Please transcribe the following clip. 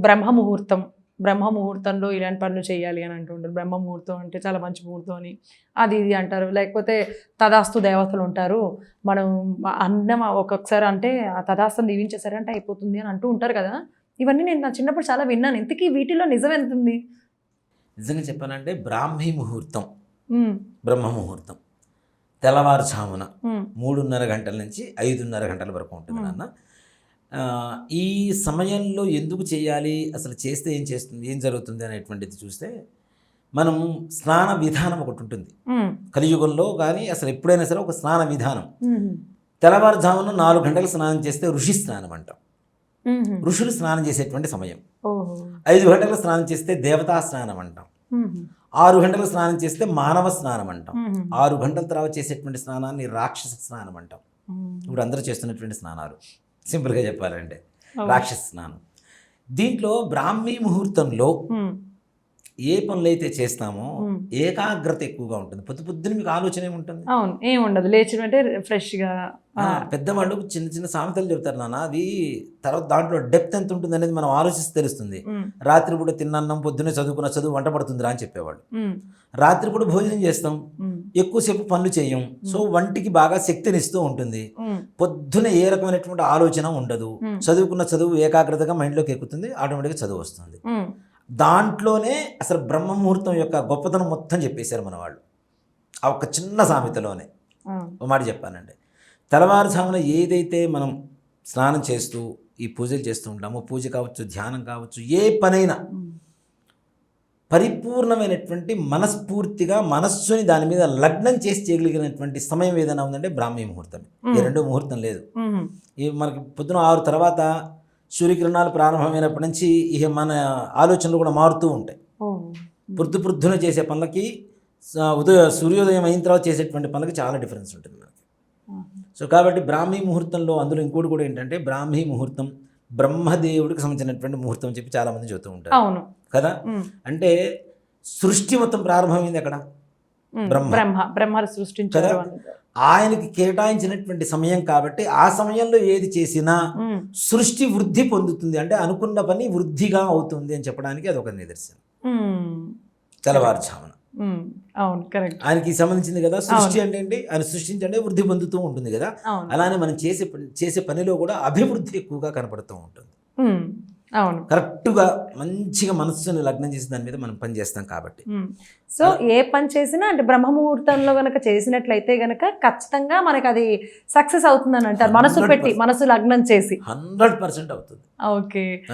బ్రహ్మ ముహూర్తం బ్రహ్మ ముహూర్తంలో ఇలాంటి పనులు చేయాలి అని అంటుంటారు. బ్రహ్మ ముహూర్తం అంటే చాలా మంచి ముహూర్తం అని. అది ఇది అంటారు. లేకపోతే తదాస్తు దేవతలు ఉంటారు. మనం అన్నం ఒక్కొక్కసారి అంటే ఆ తదాస్తం దీవించేసారంటే అయిపోతుంది అని అంటూ ఉంటారు కదా. ఇవన్నీ నేను నా చిన్నప్పుడు చాలా విన్నాను. ఇంతకీ వీటిలో నిజం ఎంత ఉంది నిజంగా చెప్పానంటే బ్రాహ్మీ ముహూర్తం. బ్రహ్మ ముహూర్తం తెల్లవారుజామున మూడున్నర గంటల నుంచి ఐదున్నర గంటల వరకు ఉంటుంది. నాన్న. ఈ సమయంలో ఎందుకు చేయాలి? అసలు చేస్తే ఏం చేస్తుంది? ఏం జరుగుతుంది అనేటువంటిది చూస్తే మనం స్నాన విధానం ఒకటి ఉంటుంది. కలియుగంలో కానీ అసలు ఎప్పుడైనా సరే ఒక స్నాన విధానం. తెల్లవారుజామున నాలుగు గంటలు స్నానం చేస్తే ఋషి స్నానం అంటాం. ఋషులు స్నానం చేసేటువంటి సమయం. ఐదు గంటలు స్నానం చేస్తే దేవతా స్నానం అంటాం. ఆరు గంటలు స్నానం చేస్తే మానవ స్నానం అంటాం. ఆరు గంటల తర్వాత చేసేటువంటి స్నానాన్ని రాక్షస స్నానం అంటాం. ఇప్పుడు అందరూ చేస్తున్నటువంటి స్నానాలు. సింపుల్గా చెప్పాలంటే. రాక్షస స్నానం దీంట్లో బ్రాహ్మీ ముహూర్తంలో ఏ పనులు అయితే చేస్తామో. ఏకాగ్రత ఎక్కువగా ఉంటుంది. పొద్దు పొద్దున మీకు ఆలోచన ఏముంటుంది? అవును ఏం ఉండదు లేచిన అంటే ఫ్రెష్గా పెద్దవాళ్ళు చిన్న చిన్న సామెతలు చెప్తారు నాన్న. అది తర్వాత దాంట్లో డెప్త్ ఎంత ఉంటుంది అనేది మనం ఆలోచిస్తే తెలుస్తుంది. రాత్రి పూట తిన్నన్నం పొద్దున్నే చదువుకున్న చదువు వంట పడుతుందిరా అని చెప్పేవాళ్ళు. రాత్రి పూట భోజనం చేస్తాం. ఎక్కువసేపు పనులు చేయం. సో వంటికి బాగా శక్తినిస్తూ ఉంటుంది. పొద్దున ఏ రకమైనటువంటి ఆలోచన ఉండదు. చదువుకున్న చదువు ఏకాగ్రతగా మైండ్లోకి ఎక్కుతుంది. ఆటోమేటిక్గా చదువు వస్తుంది. దాంట్లోనే అసలు బ్రహ్మ ముహూర్తం యొక్క గొప్పతనం మొత్తం చెప్పేశారు మన వాళ్ళు ఆ ఒక్క చిన్న సామెతలోనే. ఒక మాట చెప్పానండి. తెల్లవారుజామున ఏదైతే మనం స్నానం చేస్తూ ఈ పూజలు చేస్తూ ఉంటామో పూజ కావచ్చు ధ్యానం కావచ్చు ఏ పనైనా పరిపూర్ణమైనటువంటి మనస్ఫూర్తిగా మనస్సుని దాని మీద లగ్నం చేసి చేయగలిగినటువంటి సమయం ఏదైనా ఉందంటే బ్రాహ్మీ ముహూర్తం ఈ రెండో ముహూర్తం లేదు. మనకి పొద్దున ఆరు తర్వాత సూర్యకిరణాలు ప్రారంభమైనప్పటి నుంచి ఇక మన ఆలోచనలు కూడా మారుతూ ఉంటాయి. పొద్దు పొద్దున చేసే పనులకి ఉదయ సూర్యోదయం అయిన తర్వాత చేసేటువంటి పనులకి చాలా డిఫరెన్స్ ఉంటుంది మనకి. సో కాబట్టి బ్రాహ్మీ ముహూర్తంలో అందులో ఇంకోటి కూడా ఏంటంటే బ్రాహ్మీ ముహూర్తం బ్రహ్మదేవుడికి సంబంధించినటువంటి ముహూర్తం అని చెప్పి చాలామంది చెబుతూ ఉంటారు. కదా? అంటే సృష్టి మొత్తం ప్రారంభమైంది అక్కడ బ్రహ్మ. బ్రహ్మ సృష్టించారు. ఆయనకి కేటాయించినటువంటి సమయం కాబట్టి ఆ సమయంలో ఏది చేసినా సృష్టి వృద్ధి పొందుతుంది. అంటే అనుకున్న పని వృద్ధిగా అవుతుంది అని చెప్పడానికి అది ఒక నిదర్శనం. తెల్లవారుజామున. అవును కరెక్ట్. ఆయనకి సంబంధించింది కదా సృష్టి అంటే ఏంటి? ఆయన సృష్టించంటే వృద్ధి పొందుతూ ఉంటుంది కదా. అలానే మనం చేసే చేసే పనిలో కూడా అభివృద్ధి ఎక్కువగా కనపడుతూ ఉంటుంది. అవును. కరెక్ట్గా మంచిగా మనస్సుని లగ్నం చేసి దాని మీద మనం పని చేస్తాం కాబట్టి. సో ఏ పని చేసినా అంటే బ్రహ్మ ముహూర్తంలో గనక చేసినట్లయితే గనక ఖచ్చితంగా మనకి అది సక్సెస్ అవుతుందని అంటారు. మనసు పెట్టి మనసు లగ్నం చేసి. హండ్రెడ్ పర్సెంట్ అవుతుంది. ఓకే.